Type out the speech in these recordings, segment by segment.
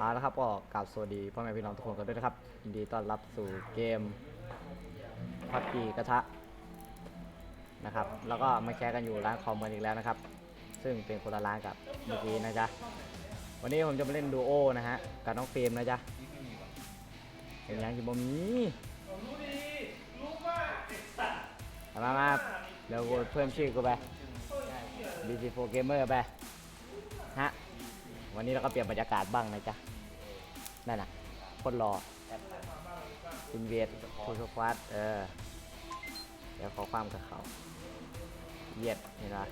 เอาละครับก็กราบสวัสดีพ่อแม่พี่น้องทุกคนกันด้วยนะครับยินดีต้อนรับสู่เกมพับจีกระทะนะครับ แล้วก็มาแชร์กันอยู่ร้านคอมกันอีกแล้วนะครับ ซึ่งเป็นคนละร้านกับเมื่อกี้นะจ๊ะวันนี้ผมจะมาเล่นดูโอนะฮะกับน้องเฟรมนะจ๊ะเป็นยังกินบะหมี่มามามาเดี๋ยวกูเพิ่มชื่อกูไป BC4 Gamer ไป วันนี้เราก็เปลี่ยนบรรยากาศบ้างนะจ๊ะนั่นน่ะคนรออินเวดทูชควาดเออเดี๋ยวขอความกับเขาเยียดเห็นะ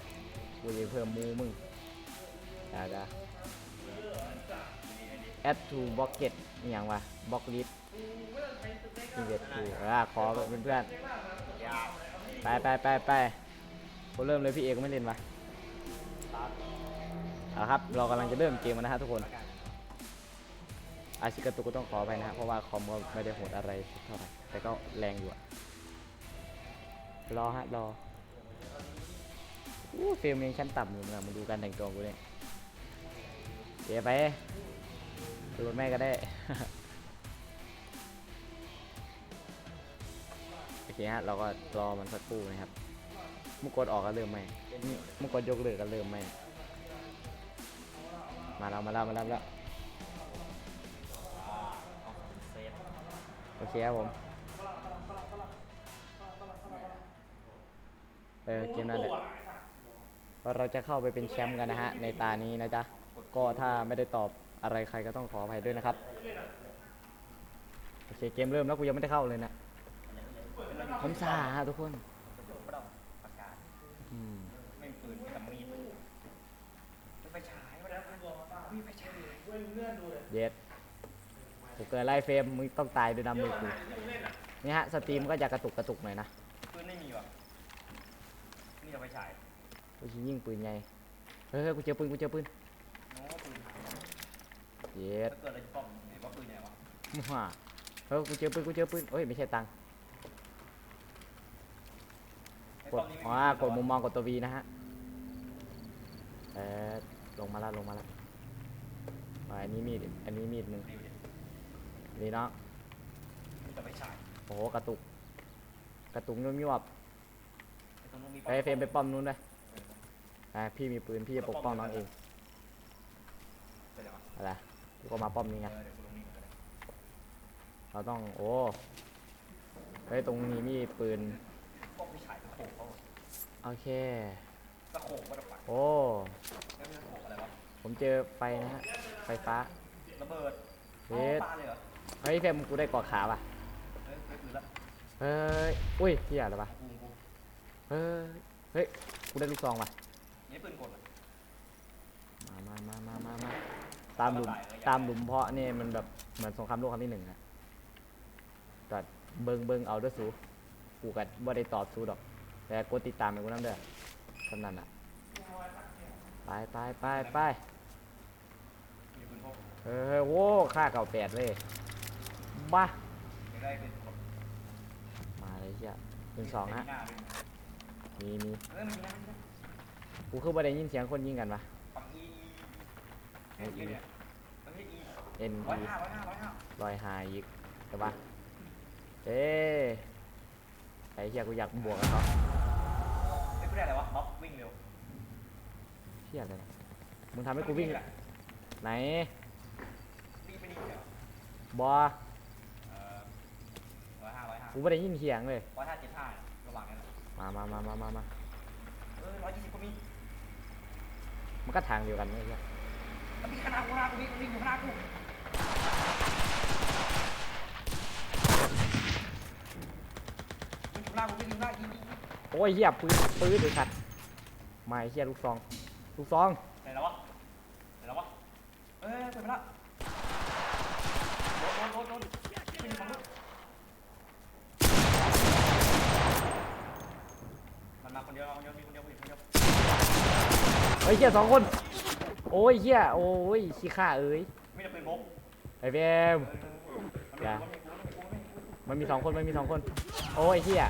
กูจะเพิ่มมูมึงเดี๋ยวจะ add to bucket อหย่างวะ block list invade to อ่าขอเพื่อนๆไปไปไปไปกูเริ่มเลยพี่เอกไม่เล่นวะ เอาละครับ เรากำลังจะเริ่มเกมนนะฮะทุกคน อาชิกาตุก็ต้องขอไปนะฮะ เพราะว่าคอมก็ไม่ได้โหดอะไรเท่าไหร่ แต่ก็แรงอยู่อะรอฮะ รออู้เฟรมยังชั้นต่ำอยู่นะมาดูการแต่งตัวกูเนี่ยเดี๋ยวไปรถแม่ก็ได้โอเคฮะ เราก็รอมันสักครู่นะครับมุกกดออกก็เริ่มไม่มุกกดยกเลิกก็เริ่มไม่ มาแล้วมาแล้วมาแล้วแล้วโอเคครับผมเออเกมนั้นแหละเราจะเข้าไปเป็นแชมป์กันนะฮะในตานี้นะจ๊ะก็ถ้าไม่ได้ตอบอะไรใครก็ต้องขออภัยด้วยนะครับโอเคเกมเริ่มแล้วกูยังไม่ได้เข้าเลยนะผมสาฮะทุกคนอืมปืนมีแต่มีดไม่ไปฉายมาแล้วมีไปฉาย เย็ดกูเกิดไล่เฟรมมึงต้องตายด้วยน้ำมือกูนี่ฮะสตรีมก็จะกระตุกกระตุกหน่อยนะปืนไม่มีว่ะมีแต่ไปฉายกูจะยิงปืนไงเฮ้ยเฮ้ยกูเจอปืนกูเจอปืนโน้ปืนเย็ดถ้าเกิดอะไรจะป้อมไหนว่าปืนไหนวะมั่วเฮ้ยกูเจอปืนกูเจอปืนเอ้ยไม่ใช่ตังค์ไอ้กป้อดมนี้อ๋อกดมุมมองกดตัววีนะฮะเออลงมาแล้วลงมาแล้ว อ่าอันนี้มีด อันนี้มีดหนึ่งดีดินี่เนาะมีแต่ไปฉายโอ้โหกระตุก กระตุกยุ่ยวบไอ้ตรงนู้นมีไปเฟรมไปป้อมนู้นด้วยอ่าพี่มีปืนพี่จะปกป้องน้องเองเป็นไรวะอะไรกูก็มาป้อมนี้ไงเออเดี๋ยวกูลงนี่ก่อนก็ได้เราต้องโอ้เฮ้ยตรงนี้มีปืนป้อมไปฉายตะโขกเขาโอเคตะโขกว่าตะปักโอ้ ผมเจอไฟนะฮะ ไฟฟ้า ระเบิดเฮ็ดปาเลยเหรอเฮ้ยเฟรมกูได้กอดขาป่ะ เฮ้ยเฮ้ยปืนละเฮ้ย อุ้ยเฮียอะไรวะกูกูเฮ้ย เฮ้ย กูได้ลูกซองว่ะ นี่ปืนกดเหรอ มามามามามามาตามหลุม ตามหลุมเพาะนี่มันแบบเหมือนสงครามโลกครั้งที่หนึ่งอะก็เบิงเบิงเอาเด้วยสูกูกับ่ได้ตอบสูดอก แต่กดติดตามให้กูนั่นเด้อสำนันอะไปไปไปไปมี ปืนพกเฮ้ยโว้ค่าเก่าแปดเลยบ้าไม่ได้เป็นกดมาเลยเชียเป็นสองฮะหน้าด้วยมีมีเฮ้ยมันมีหน้าด้วยกูคือบ่ได้ยินเสียงคนยิงกันปะฝั่งอีเฮ้ยเนี่ยมันไม่อีเอ็นร้อยดีห้าร้อยห้าร้อยห้าลอยหายอีกแต่ว่าเอ๊ะไอ้เหี้ยกูอยากบวกกับเขาไม่ได้อะไรวะบ๊อบวิ่งเร็วเหี้ยอะไรนะมึงทำให้กูวิ่งไหน วิ่งไปนี่เดียว บอเอ่อร้อยห้าร้อยห้ากูไม่ได้ยินเสียงเลย ร้อยห้าเจ็ดห้าระหว่างนั้นแหละมามามามามามาเออร้อยยี่สิบก็มีมันก็ทางเดียวกันไม่ใช่แล้วมีขนาดกูขนาดกูวิ่งวิ่งอยู่ขนาดกูวิ่งอยู่ขนาดกูวิ่งอยู่ขนาดยิงยิงยิงโอ้ยเหี้ยปืนปืนเลยสัตว์มาไอ้เหี้ยลูกซอง ลูกซองไหนแล้ววะไหนแล้ววะเอ้ยเปิดไปละ โดนโดนโดนโดนวิ่งฝั่งนู้นมันมาคนเดียวมาคนเดียวมีคนเดียวผู้หญิงคนเดียวเฮ้ยเหี้ยสองคน โอ้ยเหี้ยโอ้ยขี้ข้าเอ้ยไม่ได้ปืนพกไอ้เบมเออมันมีคนมีกูมันมีกูมันมีกูมันมีสองคนมันมีสองคน โอ้ยเหี้ย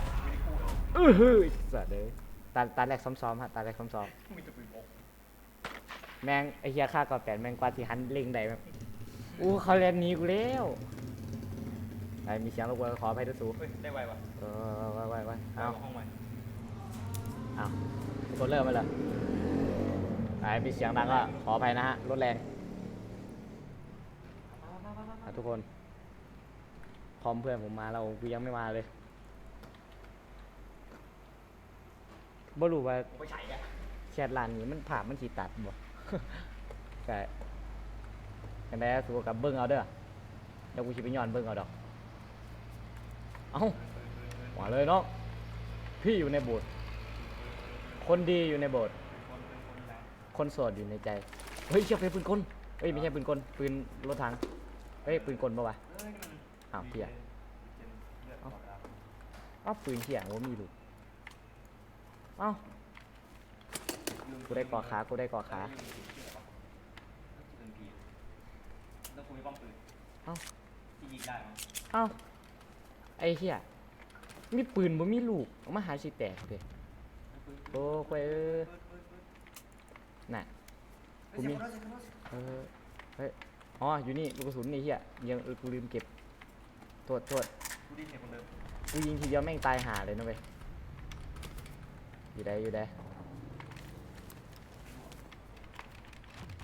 เออื้อหือสัตว์เลยตาตาแรกซ้อมๆฮะตาแรกซ้อมมีแต่ปืนพกๆแม่งไอ้เหี้ยฆ่าก่อนแปดแม่งกว่าที่หันเล็งได้แบบอู้เขาเรียนหนีกูแล้ว ไอ้มีเสียงรบกวนขออภัยด้วยสูเฮ้ยได้ไวว่ะเออไว้ไว้ไว้เอาเอาห้องใหม่เอากดเริ่มมาเลยไอ้มีเสียงดังก็ขออภัยนะฮะ รถแรงอะทุกคนพร้อมเพื่อนผมมาแล้วกูยังไม่มาเลยบ่รู้ว่าผมไปฉายอะแชทลานนี้มันผ่าพมันสีตัดบ่ แต่กันได้สู้กับเบิ้งเอาเด้อเดี๋ยวกูชิไปย้อนเบิ้งเอาดอก เอ้ามาเลยเนาะพี่อยู่ในโบสถ์คนดีอยู่ในโบสถ์คนเป็นคนแล้วคนโสดอยู่ในใจ เฮ้ยเชี่ยเป็นปืนกลเฮ้ยไม่ใช่ปืนกลปืนรถถังเฮ้ยปืนกลปะวะเฮ้ยนี่มันอ้าวเพี้ยเลือดออกแล้วอ้าวปืนเขี่ยว่ามีลูกเอ้ากูได้เกาะขากูได้เกาะขาปืนพีแล้วคุณมีป้อมปืนเอ้าที่ยิงได้มั้งเอ้า ไอ้เหี้ยมีปืนบ่มีลูกเอามาหาสิแตกเด้โอ้ควายเอ้ยน่ะกูมีเออเฮ้ยอ๋ออยู่นี่ลูกกระสุนนี่เหี้ยยังเออกูลืมเก็บโทษโทษกูได้เสียงคนเดิมกูยิงทีเดียวแม่งตายหาเลยนะเว้ยอยู่ได้อยู่ได้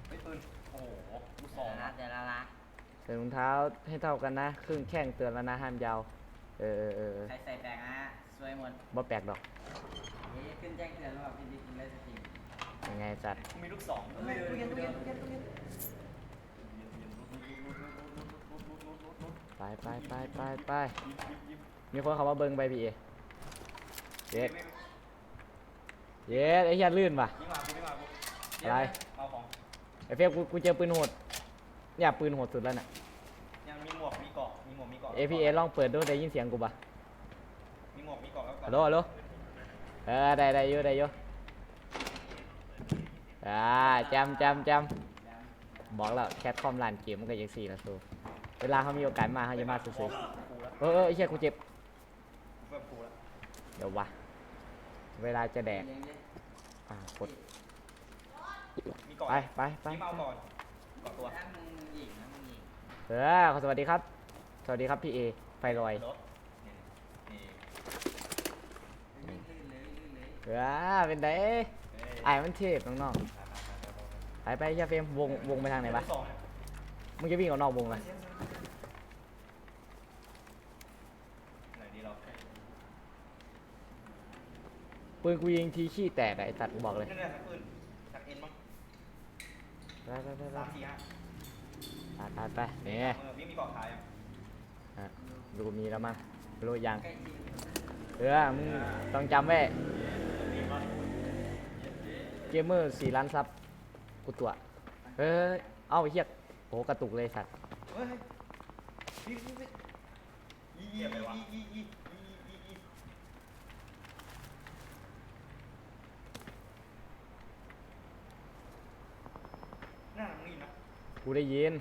เฮ้ยปืนโอ้โหกูสองนะเดี๋ยวละละใส่รองเท้าให้เท่ากันนะ ครึ่งแข้งเตือนแล้วนะห้ามยาว เออเออเออเออใครใส่แปลกนะสวยหมดบ่แปลกดอกนี่ขึ้นแจ้งเตือนว่าพี่ดิ๊กเล่นสตรีมยังไงสัตว์กูมีลูกสองเฮ้ยตู้เย็นตู้เย็นตู้เย็นตู้เย็นไปไปไปไปไปมีคนเขามาเบิ้งไปพี่เอเย็ดเย็ดไอ้เหี้ยลื่นป่ะยิงมากูไม่มากูอะไรเอาของไอ้เฟรมกูกูเจอปืนโหดเนี่ยปืนโหดสุดแล้วน่ะ ยังมีหมวก มีเกาะ มีหมวกมีเกาะเอพีเอลองเปิดดูได้ยินเสียงกูป่ะมีหมวกมีเกาะแล้วฮัลโหลฮัลโหลเออได้ได้อยู่ได้อยู่อ่าจำจำจำบอกแล้วแคทคอมลานเกมมันก็ยังสี่ละสูเวลาเขามีโอกาสมาเขาจะมาซื้อกูละๆเออเออไอ้เชี่ยกูเจ็บกูแบบกูละเดี๋ยววะเวลาจะแดกเลี้ยงดิอ่ากดมีเกาะไปไปไปนี่มาเอาก่อนเกาะตัวถ้ามึงหญิงนะมึงหญิงเออขอสวัสดีครับ สวัสดีครับพี่เอ ไฟลอยรถนี่นี่ลื่นเลยลื่นเลยเออเป็นไดเอ้ยไอ้มันเทพน้องๆไปไปเชี่ยเฟรมวงวงไปทางไหนวะลูกสองมึงจะวิ่งออกนอกวงเลยไหนดีเราปืนกูยิงทีขี้แตกอะไอ้ตัดกูบอกเลยนี่เนี่ยสักปืนสักเอ็นมั้งไปไปไปไปสามสี่ห้าไปไปไปนี่เออวิ่งมีเกาะขายอะ อะดูมีแล้วมั้งรู้ยังเออมึงต้องจำไว้เกมเมอร์สี่ล้านซับกูตัวเฮ้ยเอาไอ้เหี้ยโอ้กระตุกเลยสัตว์เฮ้ยยี่ยี่ยี่ยี่ยี่ยี่ยี่น่ามึงยินนะกูได้ยิน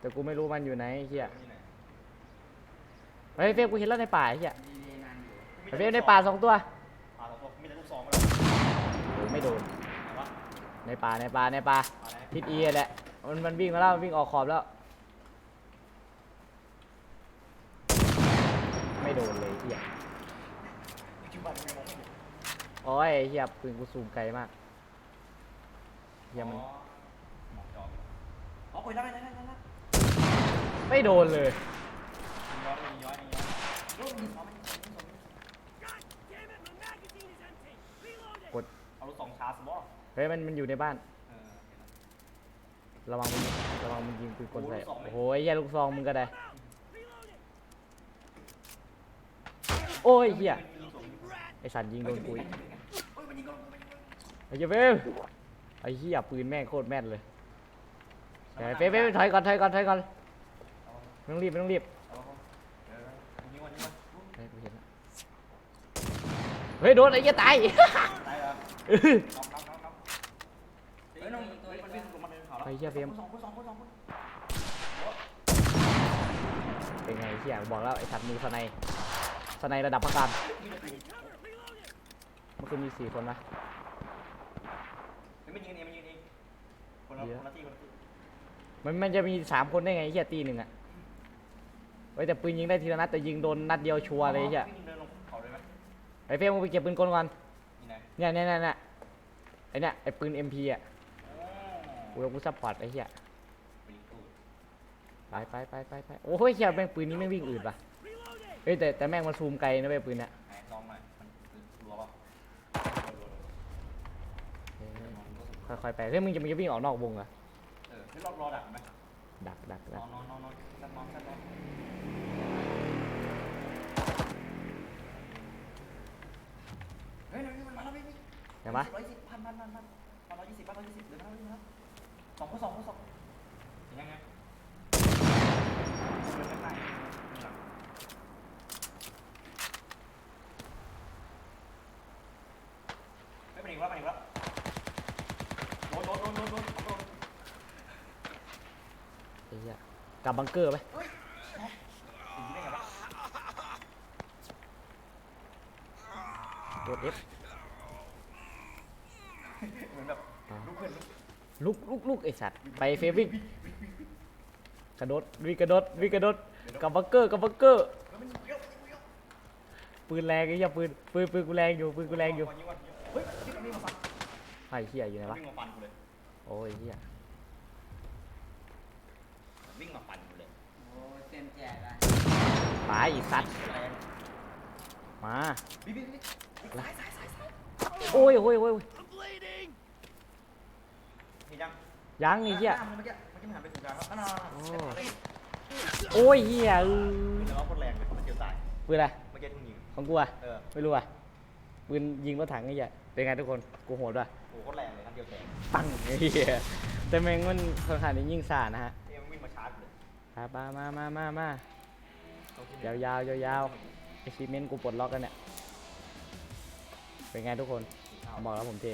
แต่กูไม่รู้มันอยู่ไหนเหี้ย เฮ้ยเฟรมกูเห็นแล้วในป่าไอ้เหี้ยดีดีนานอยู่ไอ้เฟรมในป่าสองตัวป่าสองตัวมีแต่ลูกซองมาแล้วโอ้ไม่โดนไหนวะในป่าในป่าในป่าป่าไหนทิศอีแหละ มันมันวิ่งมาแล้วมันวิ่งออกขอบแล้ว ไม่โดนเลยไอ้เหี้ยปัจจุบันยังมองไม่เห็นโอ้ยไอ้เหี้ยปืนกูซูมไกลมากเหี้ยมันอ๋อหมอกจอมอ๋อไปได้ได้ได้ได้ไม่โดนเลยย้อนย้อนย้อนลู กมีสองมีสองมีสองกด เอาลูกสองชาร์จบอเฮ้ยมันมันอยู่ในบ้าน เออระวังมันระวังมันยิงปืนกลใส่โอ้ลูกซองไหมโอ้โหไอ้เหี้ยลูกซองมึงก็ได้ โอ้ยเหี้ยไอสัตว์ยิงโดนกูอีกไอ้เหี้ยเฟ้ยไอ้เหี้ยปืนแม่งโคตรแม่นเลยเฮ้ยเฟ้ยเฟ้ยถอยก่อนถอยก่อนถอยก่อนไม่ต้องรีบไม่ต้องรีบ ยิงวันยิงวัน เฮ้ยกูเห็นแล้ว เฮ้ยโดนไอ้เหี้ยตายตายเหรอเออน็อกน็อกน็อกน็อกเฮ้ยน้องเฮ้ยมันวิ่งลงมาเดินเขาแล้วไอ้เหี้ยเฟรมสองคนสองคนสองคนเป็นไงเหี้ยบอกแล้วไอ้สัตว์มือสไนด์สไนด์ระดับพักการมันคือมีสี่คนนะเฮ้ยมันยิงเองมันยิงเองคนละคนละที่คนละที่มันมันจะมีสามคนได้ไงไอ้เหี้ยตีหนึ่งอะเว้ยแต่ปืนยิงได้ทีละนัดแต่ยิงโดนนัดเดียวชัวร์เลยไอ้เหี้ย ไอ้เฟรมมึงไปเก็บปืนกลก่อนนี่ไหนเนี่ยเนี่ยเนี่ยเนี่ยไอ้เนี่ยไอ้ปืน MP อะโอ้กูกูซัพพอร์ตไอ้เหี้ยปีกตูดไปไปไปไปไปโอ้ยเหี้ยแม่งปืนนี้แม่งวิ่งอืดป่ะเฮ้ยแต่แต่แม่งมันซูมไกลนะเว้ยปืนเนี่ยไหนลองหน่อยมันรัวป่ะรัวๆค่อยๆไปเฮ้ยมึงจะมึงจะวิ่งออกนอกวงเหรอเออให้รอรอดักไหมดักดักนดัอกนนอนนอนนอนแซ่บนอนแซ่บนอน เห็นปะร้อยสิบพันพันพันพันร้อยยี่สิบพันร้อยยี่สิบเดี๋ยวนะเดี๋ยวนะสองข้อสองข้อสองยังไงเดินไม่ได้ไม่เป็นอีกแล้วไม่เป็นอีกแล้วโดนโดนโดนโดนโดนโดนไอ้เหี้ยกลับบังเกอร์ไปถึงได้ไงวะกด F เหมือนแบบลุกขึ้นลุกลุกลุกลุกไอ้สัตว์ไปเฟรมวิ่งกระโดดวิ่งกระโดดวิ่งกระโดดกลับบังเกอร์กลับบังเกอร์แล้วมันเยอะเยอะปืนแรงไอ้เหี้ยปืนปืนปืนกูแรงอยู่ปืนกูแรงอยู่เฮ้ยนี่มันวิ่งมาฟันไอ้เหี้ยอยู่ไหนวะวิ่งมาฟันกูเลยโอ้ยเหี้ยวิ่งมาฟันกูเลยโอ้เต็มแจกอะตายอีสัตว์แรงมาบิ๊กบิ๊กบิ๊กสายสายสายสายโอ้ยโอ้ยโอ้ยโอ้ย เห็นยังยังไอ้เหี้ยเมื่อกี้เมื่อกี้มันหันไปถูกทางครับนั่นน่ะโอ้ยเหี้ยเออเดี๋ยวเราโคตรแรงเลยมันเจียวตายปืนอะไรเมื่อกี้ทุ่งยิงของกูอะเออไม่รู้อะปืนยิงรถถังไอ้เหี้ยเป็นไงทุกคนกูโหดป่ะโอ้โหโคตรแรงเลยนัดเดียวแตกปังไอ้เหี้ยแต่แม่งมันค่อนข้างจะยิ่งซ่านะฮะเอ็มวิ่งมาชาร์จเลยมามามามามามาเอาที่ยาวยาวยาวยาวไอซีเมนต์กูปลดล็อกกันเนี่ยเป็นไงทุกคนบอกแล้วผมเท่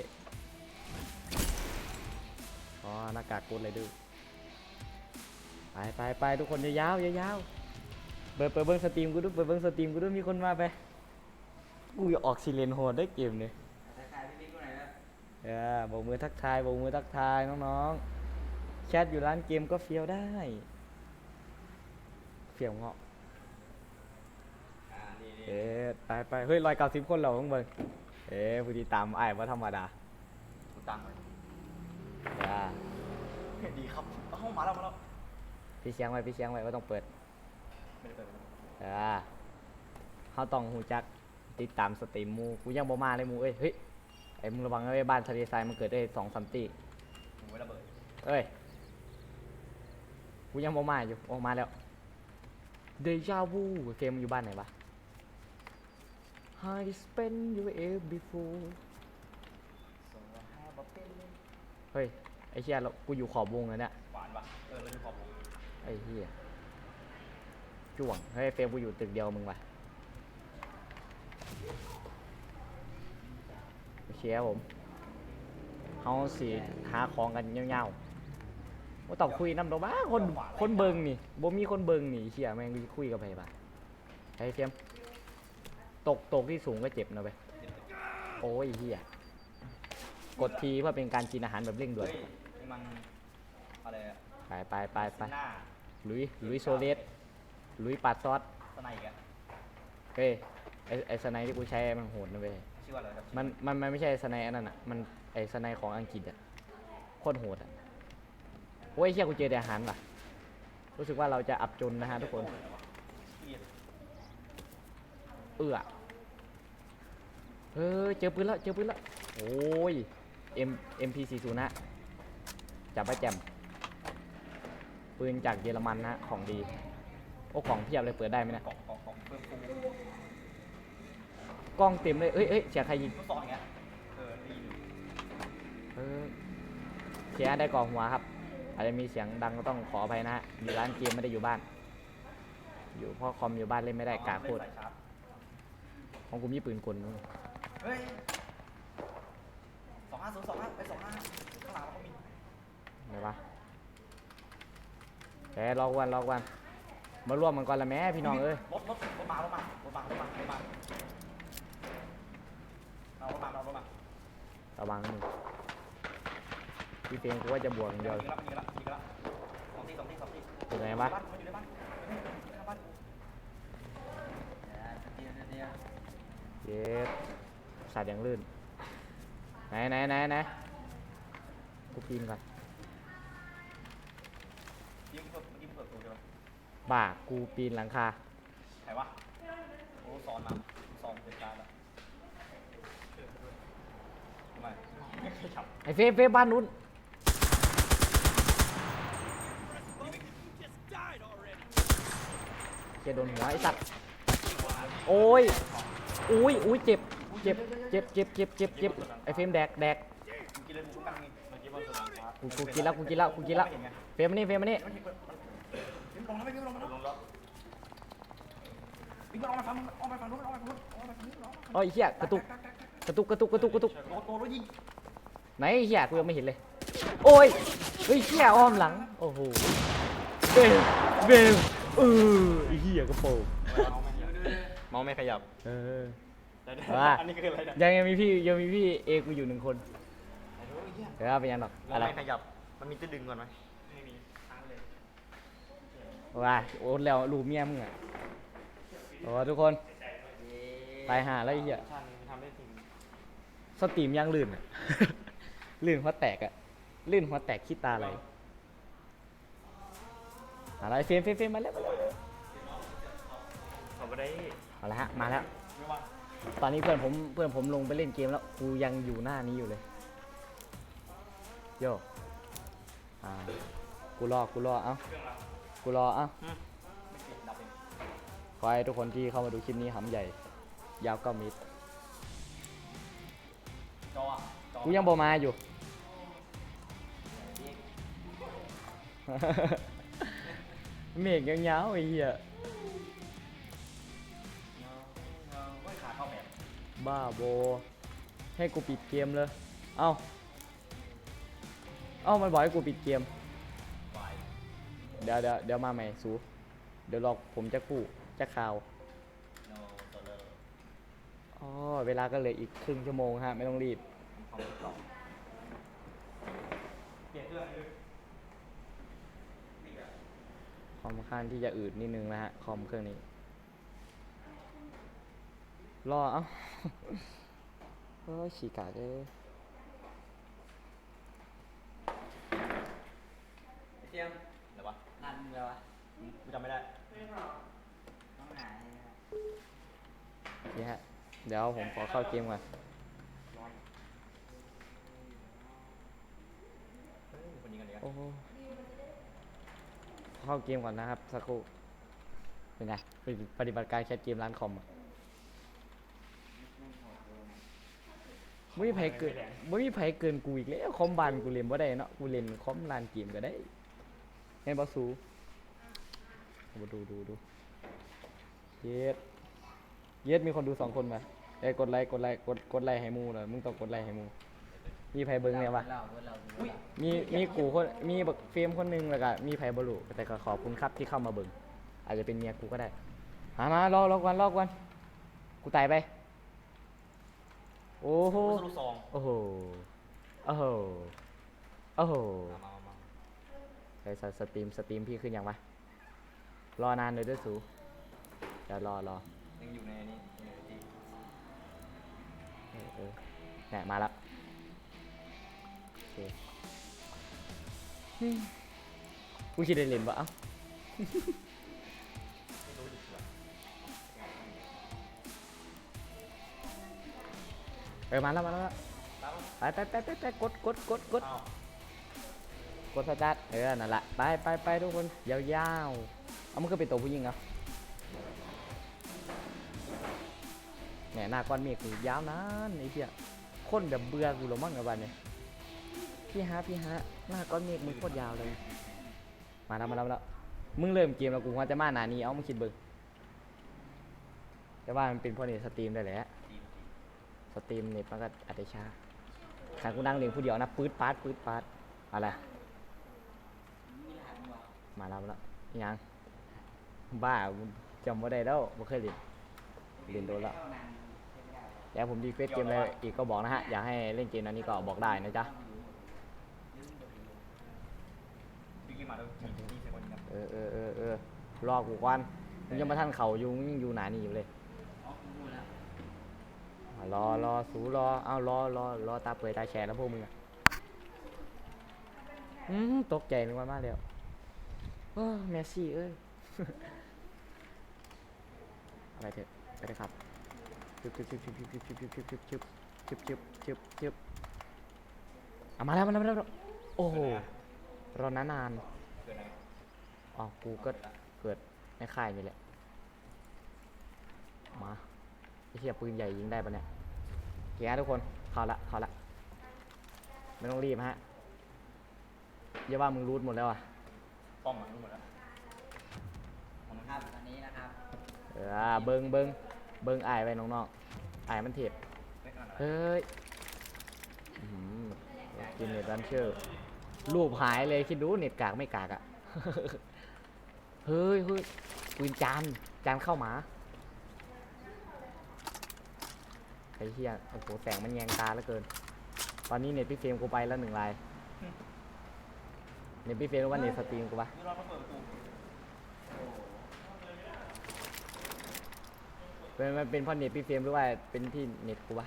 อ๋อหน้ากากกูเลยดื้อไปไปไปทุกคนยาวๆยาวๆเปิดเปิดเบิ้งสตรีมกูดูเปิดเบิ้งสตรีมกูดูมีคนมาไปกูอยากออกซิเลนโหดได้เกมเนี่ยทักทายพี่บิ๊กกูหน่อยนะเออโบกมือทักทายโบกมือทักทายน้องๆแชทอยู่ร้านเกมก็เฟี้ยวได้เฟี้ยวเงาะอ่านี่นี่เอ๊ะไปไปเฮ้ยร้อยเก้าสิบคนเราต้องเบิ่งเอ๊ะผู้ที่ตามไอ้ายว่าธรรมดากูตั้งเลย จ้าดีครับเอ้ามาแล้วมาแล้วพี่เสียงไว้พี่เสียงไว้ว่าต้องเปิดไม่ได้เปิดจ้าเขาต้องหูจักติดตามสตรีมหมูกูยังบ่มาเลยหมูเอ้ยเฮ้ยไอ้มึงระวังนะเว้ยบ้านทะเลทรายมันเกิดได้สองสามตีหมูไว้ระเบิดเอ้ยกูยังบ่มาอยู่ออกมาแล้วเดจาวูเกมมันอยู่บ้านไหนวะ I spend you ever before ส่งมาให้บ๊อบเป็น เฮ้ย ไอ้เหี้ยเรากูอยู่ขอบวงแล้วเนี่ยหวานปะเออเราอยู่ขอบวงไอ้เหี้ยจ่วง เฮ้ยเฟรมกูอยู่ตึกเดียวมึงวะโอเคครับผมเขาสีหาของกันเงาๆว่าต้องคุยน้ำดอกบ้าคนคนเบิงนี่บ่มีคนเบิงนี่ไอ้เหี้ยแม่งกูจะคุยกับใครบ้าไอ้เฟรมตกตกที่สูงก็เจ็บนะเว้ยโอ้ยเหี้ย กดทีเพื่อเป็นการกินอาหารแบบเร่งด่วน เฮ้ยนี่มันอะไรอะไปไปไปไปหน้าลุยลุยโซเลสลุยปัดซอสสไนอีกอะเฮ้ยไอไอสไนที่กูใช้มันโหดนะเว้ย ชื่อว่าอะไรครับมันมันมันไม่ใช่สไนอันนั้นอะ มันไอสไนของอังกฤษอะโคตรโหดอะโอ้ยเฮียกูเจอแต่อาหารว่ะ รู้สึกว่าเราจะอับจนนะฮะทุกคนเหี้ยเอื้อเออเจอปืนแล้วเจอปืนแล้วโอ้ย M MP40 นะจับไปแจมปืนจากเยอรมันนะของดี โอ้ของเพียบเลยเปิดได้ไหมเนะกล่องกล่องกล่องเพิ่มฟูกล้องเต็มเลยเอ้ยเอ้ยเสียงใครยิงลูกซองอย่างเงี้ยเออดีอยู่เออเสียได้ก่อหัวครับ อาจจะมีเสียงดังก็ต้องขออภัยนะฮะอยู่ร้านเกมไม่ได้อยู่บ้าน อยู่เพ่อคอมอยู่บ้านเล่นไม่ได้กาโคตรเล่นสายชาร์จของกูมีปืนกลด้วย เฮ้ย สองห้าศูนย์สองห้าไปสองห้าข้างหลังเราก็มีไหนวะแต่รอวันรอวัน มาร่วมมันก่อนละแม่พี่น้องเอ้ยรถรถรถมารถมารถมารถมารถมาเอารถมาเอารถมาระวังมึงพี่เฟงกูว่าจะบวกอย่างเดียวยิงละยิงละยิงละของวะบ้านมันอยู่ในบ้านข้างบ้านเดี๋ยวเดี๋ยวเดี๋ยวเย็ดสัตว์อย่างลื่น ไหนไหนไหนไหนกูปีนก่อนยิงเปิดยิงเปิดตัวเดียวบ้ากูปีนหลังคาใครวะโอ้สอนมาสอนเป็นการแล้วทำไมไม่เคยขับไอ้เฟฟเฟฟบ้านนู้นเจโดนหัวไอ้สัตว์โอ้ยอุ้ยอุ้ยเจ็บเจ็บ เจ็บเจ็บเจ็บเจ็บเจ็บไอ้เฟรมแดกแดกมึงกินเลยมึงกังนี่เมื่อกี้บอลสนามฟ้ากูกูกินแล้วกูกินแล้วกูกินแล้วเฟรมมานี่เฟรมมานี่มันเห็นเปิดมันลงแล้วไม่ลงแล้วลงแล้ววิ่งมาออกมาฝั่งออกมาฝั่งนู้นออกมาฝั่งนู้นออกมาฝั่งนู้นออกมาฝั่งนู้นโอ้ยไอ้เหี้ยกระตุกกระตุกกระตุกกระตุกกระตุกโดนโดนแล้วยิงไหนไอ้เหี้ยกูยังไม่เห็นเลยโอ้ยเฮ้ยเหี้ยอ้อมหลังโอ้โหเบลเบลเออไอ้เหี้ยกระโปรงเมาไม่ขยับเออ ว่าว่า อันนี้คืออะไรเนี่ยยังยังมีพี่ยังมีพี่เอกูอยู่หนึ่งคนเดี๋ยวเอาไปยังหรอกเมาอะไรไม่ขยับ มันมีจะดึงก่อนไหมไม่มีค้างเลยว่าโอนแล้วลูกเมียมึงอะโอ้ทุกคนไปหาแล้วไอ้เหี้ยชันทำได้จริงสตรีมยังลื่นอะลื่นหัวแตกอะลื่นหัวแตกขี้ตาไหลอะไรเฟรมเฟรมเฟรมมาแล้วมาแล้วขอบได้เอาละฮะมาแล้วไม่ว่า ตอนนี้เพื่อนผมเพื่อนผมลงไปเล่นเกมแล้วกูยังอยู่หน้านี้อยู่เลย โยอ่ากูรอกูรอเอ้ากูรอเอ้าไม่ติดดับเองขอให้ทุกคนที่เข้ามาดูคลิปนี้หำใหญ่ ยาวเก้าเมตรจออะจอกูยังบอมาอยู่ เมฆยังยาวๆไอ้เหี้ย บ้าโบ ให้กูปิดเกมเลย เอ้าเอ้ามันบอกให้กูปิดเกม เดี๋ยวเดี๋ยวเดี๋ยวมาใหม่สูเดี๋ยวรอผมจะกู้จะข่าวอ๋อเวลาก็เหลืออีกครึ่งชั่วโมงฮะ ไม่ต้องรีบคอมค่องเลยคอมค่อนข้างที่จะอืดนิดนึงนะฮะ คอมเครื่องนี้ รอ เอ้าโอ้ยฉีกกากเลยเตรียมอะไรวะรันเลยวะกูจำไม่ได้ต้องหานี่ฮะ เดี๋ยวผมขอเข้าเกมก่อนเฮ้ยคนยิงกันเดียวโอ้โหเข้าเกมก่อนนะครับสักครู่เป็นไงเป็นปฏิบัติการแคสเกมร้านคอมอะ ไม่มีไผเกินไม่มีไผเกินกูอีกแล้วคอมบานกูเล่นบ่ได้เนาะกูเล่นคอมลานเกมก็ได้แม่นบ่สูเอามาดูดูดูเย็ดเย็ดมีคนดูสองคนมาเอ้ยกดไลค์กดไลค์กดกดไลค์ให้หมูเลยมึงต้องกดไลค์ให้หมู มีไผเบิ่งเนี่ยวะเราเราอุ้ยมีมีกูคนมีบักเฟรมคนหนึงแล้วก็มีไผบรูแต่ก็ขอบคุณครับที่เข้ามาเบิ่งอาจจะเป็นเมียกูก็ได้มามารอรอก่อนรอก่อนกูตายไป โอ้โหลูกซองโอ้โหโอ้โหโอ้โหมามามาใส่สตรีมสตรีมพี่ขึ้นยังวะรอนานเลยด้วยสูเดี๋ยวรอรอยังอยู่ในนี้อยู่ในที่เออเออเนี่ยมาแล้วโอเคอืมกูคิดได้เล่นปะเอ้า เออมาแล้วมาแล้วมาแล้วตามไปไปไปไปไปกดกดกดกดอ้าวกดสตาร์ทเออนั่นแหละไปไปไปทุกคนยาวๆเอามันก็เป็นตัวผู้หญิงเหรอเนี่ยหน้าก้อนเมฆกูยาวนานไอ้เหี้ยคนแบบเบื่อกูหรอมั้งกับวันเนี่ยพี่ฮะพี่ฮะหน้าก้อนเมฆมึงโคตรยาวเลย มาแล้วมาแล้วมาแล้วมึงเริ่มเกมแล้วกูว่าจะมาหนานี้เอามึงคิดเบิ่งแต่ว่ามันเป็นเพราะนี่สตรีมได้แหละทีมทีม สตรีมเน็ตมันก็อาจจะช้าขันกูนั่งเรียนผู้เดียวนะปื๊ดปาดปื๊ดปาดอะไรมานวะมาแล้วแล้วยังบ้าจำไม่ได้แล้วไม่เคยเรียนเรียนโดนแล้วเข้านานใช้ไม่ได้เดี๋ยวผมดีเควสเกมอะไรอีกก็บอกนะฮะ อยากให้เล่นเกมนั้นนี้ก็บอกได้นะจ๊ะเซคนกันเออเออเออรอกูก่อนมึงยังมาท่านเขายู่มึงยังอยู่หนานี่อยู่เลย รอรอสูรอเอารอรอรอตาเปื่อยตาแฉะแล้วพวกมึงอะอืมตกใจนึกว่ามากแล้วโอ้เมสซี่เอ้ยอะไรเถอะไปเลยครับชึบชึบชึบชึบชึบชึบชึบชึบชึบชึบชึบชึบชึบชึบเอามาแล้วมาแล้วมาแล้วโอ้โหรอนานานอ๋อกูก็เกิดในค่ายนี่แหละมาไอ้เหี้ยปืนใหญ่ยิงได้ปะเนี่ย เกียร์ทุกคนเข้าละเข้าละไม่ต้องรีบฮะอย่าว่ามึงรูดหมดแล้วอะป้อมมันรู้หมดแล้วผมครับตอนนี้นะครับเออเบิงเบิงเบิงอายไว้น้องๆอายมันเทปไม่ขนาดนั้นเฮ้ยอื้อหือกินเน็ตรันเชอร์รูปหายเลยคิดดูเน็ตกากไม่กากอะ เฮ้ยเฮ้ยปืนจานจานเข้าหมา ไอ้เหี้ยโอ้โหแสงมันแยงตาเหลือเกิน ตอนนี้เน็ตพี่เฟรมกูไปแล้วหนึ่งลาย เน็ตพี่เฟรมรู้ว่าเน็ตสตรีมกูปะนี่รอมาเปิดประตูเป็นมันเป็นเพราะเน็ตพี่เฟรมหรือว่าเป็นที่เน็ตกูปะ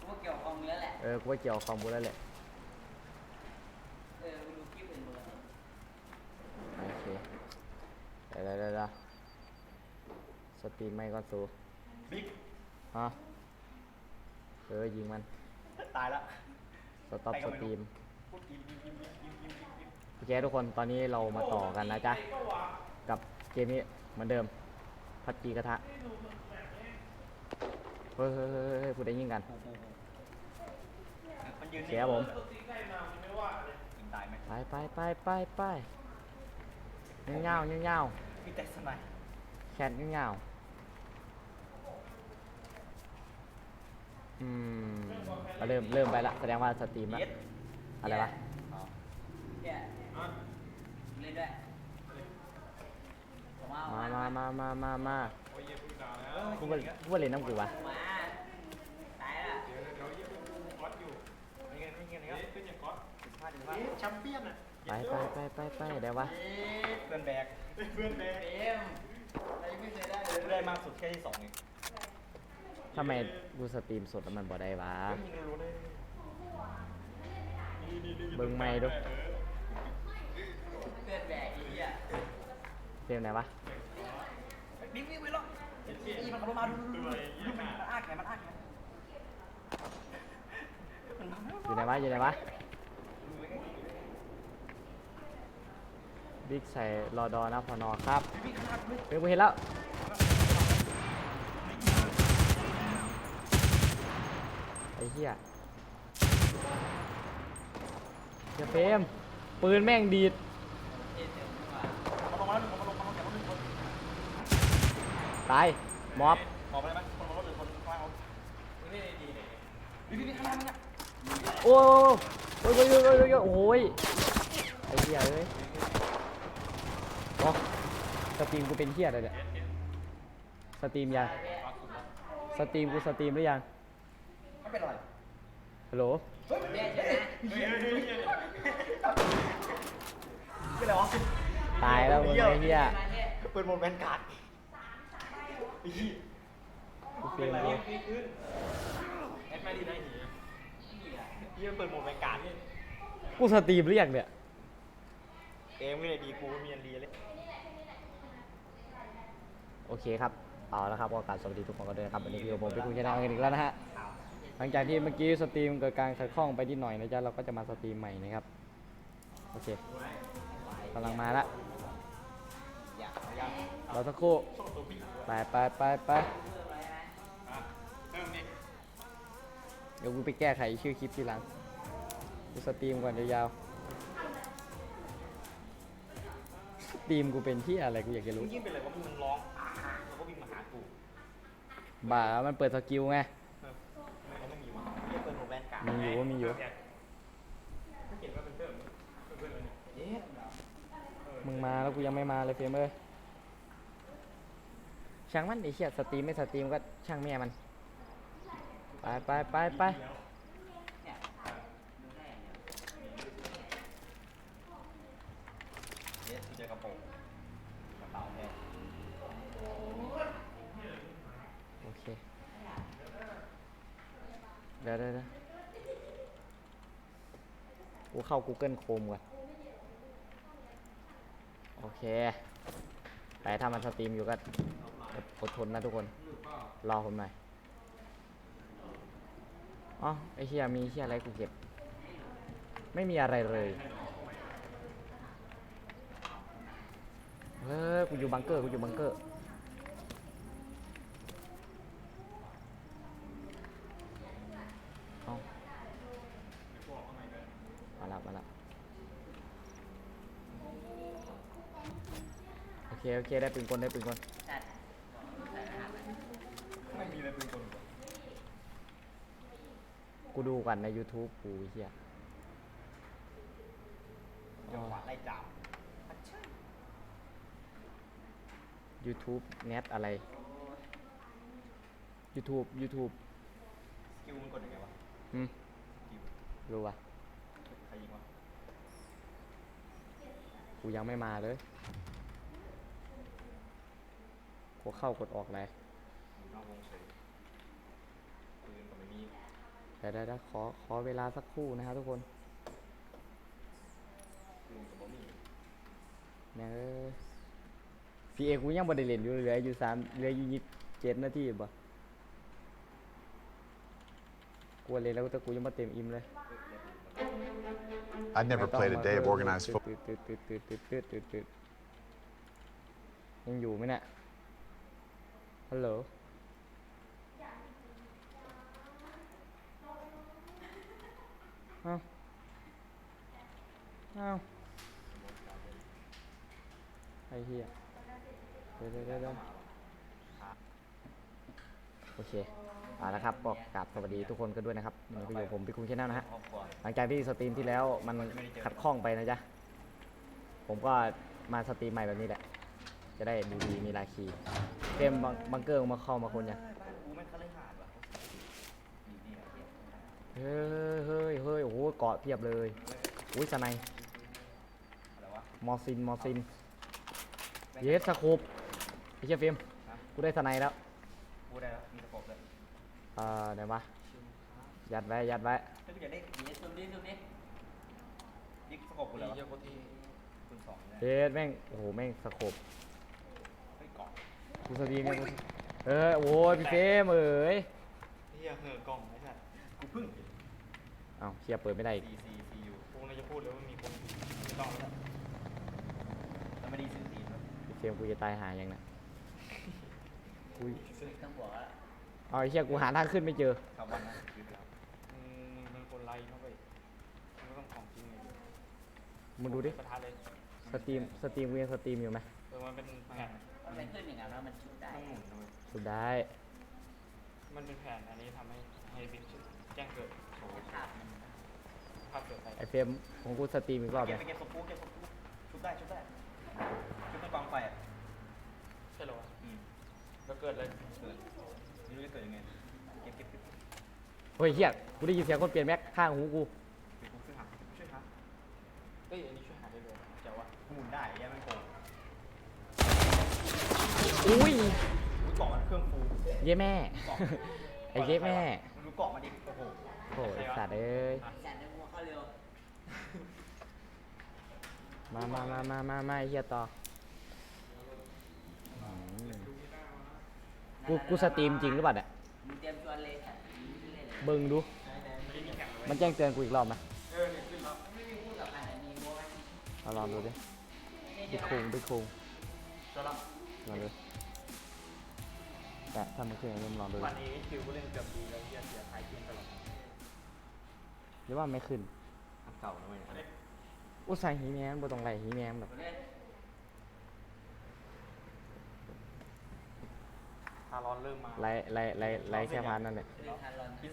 กูว่าเกี่ยวกับความเนื้อแหละ เออ กูว่าเกี่ยวกับคอมกูแล้วแหละ เออกูดูคลิปเป็นเบอร์โอเคเดี๋ยวเดี๋ยวเดี๋ยวเดี๋ยวสตรีมไม่ก็สู้บิ๊ก ฮะเออยิงมัน ตายแล้วสต็อปสตรีมพูดยิงยิงยิงยิงยิงยิงยิงโอเคทุกคนตอนนี้เรามาต่อกันนะจ๊ะ กับเกมนี้เหมือนเดิม พัดจีกระทะ เฮ้ยเฮ้ยเฮ้ยเฮ้ยพูดได้ยิงกัน มันยืนเสียผม ยิงตายไหมไปไปไปไปไปเงี้ยวเงี้ยวเงี้ยวมีแต่สมัย แขนเงี้ยวเงี้ยว อืมเริ่มเริ่มไปละแสดงว่าสตรีมละเย็ดอะไรวะอ๋อเนี่ยเล่นด้วยผมเอามามามามามามามาโอ้ยเย็ดพูดดาวแล้วกูว่ากูว่าเล่นน้ำกูวะมาตายละเดี๋ยวเดี๋ยวเย็ดก๊อตอยู่นี่ไงนี่ไงนี่ไงขึ้นอย่างก๊อตสิบห้าสิบห้าแชมเปี้ยนอะไปไปไปไปไปเดี๋ยววะเพื่อนแบกเพื่อนแบกเอ็มอะไรไม่เคยได้เลยได้มากสุดแค่ที่สองเอง ทำไมกูสตรีมสดแล้วมันบ่ได้วะ เบิ่งไม่ดูเพื่อนแบกไอ้เหี้ยเฟรมไหนวะบิ๊กบิ๊กไปแล้วอีมันขับรถมาดูดูดูมันอ้าแขนมันอ้าแขนมันทำแล้วอยู่ไหนวะอยู่ไหนวะบิ๊กใส่รอดอนะพอนอครับบิ๊กขนาดบิ๊กเฟรมกูเห็นแล้ว อ้เหี้ยเดี๋ยวเฟรมปืนแม่งดีดเอ็นเดี๋ยวดีกว่าเขาลงมาแล้างมาแล้วเขาลงแล้วตายมอบบอกไปได้ไหมคนรถหรือคนข้างเขานี่ดีเลยบิ๊กบิ๊กข้างหน้ามึงอะโอ้ยโอ้ยโอ้ยโอ้ยโอ้ยโอ้ยไอ้เหี้ยเอ้ยโอ้สตรีมกูเป็นเหี้ยอะไรเนี่ยสตรีมยังสตรีมกูสตรีมหรือยัง ฮัลโหลเรียกใช่ไหมไม่เป็นไรวะตายแล้วมึงไอ้เหี้ยเปิดโหมดแวนการ์ดอีกูเฟรเป็นมไรกูขึ้นแอดไม่ดีนะหีนี่อะยี่เปิดโหมดแวนการ์ดกูสตรีมหรือยังเนี่ยเกมไม่ได้ดีกูมีอันดีเลยโอเคครับ เอาละครับก็กราบสวัสดีทุกคนกันด้วยนะครับ วันนี้พี่กับผมพี่คุณชนะกันอีกแล้วนะฮะ หลังจากที่เมื่อกี้สตรีมเกิดการขัดข้องไปนิดหน่อยนะจ๊ะเราก็จะมาสตรีมใหม่นะครับโอเคกำลังมาละอยากอยากรอสักครู่โซ่ตัวบิ๊กไปไปไปไปเพิ่มอะไรไหมเพิ่มดิเดี๋ยวกูไปแก้ไขชื่อคลิปทีหลังกูสตรีมก่อนยาวๆสตรีมกูเป็นที่อะไรกูอยากจะมึรู้งยิ่งเป็นเลยว่ามันร้องอ่าแล้วก็วิ่งมาหากูบ่ามันเปิดสกิลไง ไม่เขาไม่มีวะยี่เปิดโห มดแวนการ์ดมีอยู่ว่ามีอยู่ถ้าเห็นว่าเป็นเพิ่มเพิ่มเลยเย้มึงมาแล้วกูยังไม่มาเลยเฟรมเอ้ยช่างมันไอ้เหี้ยสตรีมไม่สตรีมก็ช่างแม่มัน ไปไปไปไปเนี่ยดูได้อย่างเดียวเย้กูเจอกระโปรงเปล่าแน่โอเคเดี๋ยวเดี๋ยวเดี๋ยว กูเข้า Google Chrome ก่อน โอเค แต่ถ้ามันสตรีมอยู่ก็อดทนนะทุกคน รอผมหน่อย อ๋อ ไอเฮียมีเฮียอะไรกูเก็บ ไม่มีอะไรเลย เฮ้ย กูอยู่บังเกอร์ กูอยู่บังเกอร์ เอามาแล้วมาแล้ว โอเคโอเคได้ปืนกลได้ปืนกลจัดใส่รหัสไว้ไม่มีเลยปืนกลกูดูกันใน YouTube กูไอ้เฮียจังหวะไล่จับ YouTube แนทอะไร YouTube YouTube สกิลมันกดยังไงวะอืมสกิลรู้ปะใครยิงวะ กูยังไม่มาเลย กูเข้ากดออกเลยอยู่นอกวงเฉยปืนก็ไม่มีแต่ได้ได้ขอขอเวลาสักครู่นะครับทุกคนปืนก็บ่มีแม่งเอ้ยพีเอกูยังบ่ได้เล่นอยู่เหลืออยู่สามเหลืออยู่ยี่สิบเจ็ดนาทีบ่กูว่าเล่นแล้วแต่กูยังไม่เต็มอิ่มเลย I'd never played a day of organized ตืด football. ตืดตืดตืดตืดตืดตืดตืดยังอยู่ไหมเนี่ย ฮัลโหลเอ้าเอ้าไอ้เหี้ยเดี๋ยวเดี๋ยวเดี๋ยวโอเคเอาละครับก็กราบสวัสดีทุกคนกันด้วยนะครับวันนี้ก็อยู่ผมพี่คุณแค่นั้นนะฮะ หลังจากที่สตรีมที่แล้วมันขัดข้องไปนะจ๊ะ ผมก็มาสตรีมใหม่แบบนี้แหละ จะได้ดูดีมีราคี เกมบังบังเกอร์มาเข้ามาคนยังบ้านกูแม่งเขาเลยหาดว่ะอยู่นี่นะเฮียเฮ้ยเฮ้ยเฮ้ยโอ้โหเกาะเพียบเลยอุ้ยสไนยอะไรวะมอซินมอซินเยสสโคปไอ้เชี่ยฟิล์มกูได้สไนยแล้วพูดได้แล้วมีสกปเลยเอ่อไหนวะยัดไว้ยัดไว้ถ้ากูอยากได้เดี๋ยวซูมดิซูมดิยิงสกปกูแล้ววะคุณสองเนี่ยเยสแม่งโอ้โหแม่งสโคปเฮ้ยเกาะกู สตรีมเนี่ยกูเออโอ้ยพี่เฟรมเอ๋ยเฮียเหอะกล่องไม่ใช่กูเพึ่งเอ้าเชียเปิดไม่ได้อีกซีซีซียูกูเลยจะพูดเลยว่ามีคนไม่ต้องแล้วแล้วไม่ได้สื่อซีด้วยพี่เฟรมกูจะตายหายังนะอุ้ยต้องบอกว่าเอาไอ้เชี่ยกูหาทางขึ้นไม่เจอคำวันนะคือแล้วมึงมึงเป็นคนไล่เข้าไปมึงก็ต้องของจริงเลยมึงดูดิ ประทานเลยสตรีมสตรีมกูยังสตรีมอยู่ไหมเออมันเป็นแผน มันเป็นขึ้นอย่างนั้นแล้วมันชุดได้ ต้องหมุนทำไมสุดได้ มันเป็นแผนอันนี้ทำให้ให้บิ๊กแจ้งเกิดโชว์ภาพมันภาพเกิดไปไอเฟรมของกูสตรีมอีกรอบเก็เลบยไปเก็บสกูเก็บสกูชุบได้ชุบได้ชุบในกองไฟอะใช่เหรอวะอืมแล้วเกิดอะไรเกิดไม่รู้จะเกิดยังไงเก็บเก็บเก็บเก็บเฮ้ยเฮียกูได้ยินเสียงคนเปลี่ยนแม็กข้างหูกูเก็บกูช่วยหาช่วยหาเฮ้ยอันนี้ช่วยหาได้เลยเจ๋ววะหมุนได้แย่ไม่โกง อุ้ยรู้เกาะมันเครื่องฟูเย้แม่ ไอเย้แม่มันรู้เกาะมาดิโอ้โหโอ้ยไอ้สัตว์เอ้ยจัดในหัวเข้าเร็วมามามามามามาไอ้เฮียต่ออืมกูกูสตรีมจริงหรือเปล่าเนี่ยมึงเตรียมชวนเลยค่ะเล่นเลยเบิ่งดู มันแจ้งเตือนกูอีกรอบไหมไม่มีพูดกับใครแต่มีโม้ไหมเอาลองดูดิไปคุงไปคุงจะรับลองดู แต่ถ้ามันขึ้นอย่างนี้มึงลองดูดิวันนี้คิวก็เล่นเกือบดีแล้วเฮียเสียท้ายเกมตลอดหรือว่าไม่ขึ้น อันเก่านะเว้ยอุตส่าห์หีแมนบ่ต้องไหลหีแมนแบบเล่นทารอนเริ่มมา ไหลไหลไหลไหลแค่พันนั่นแหละเล่นทันรอนพี่ใส่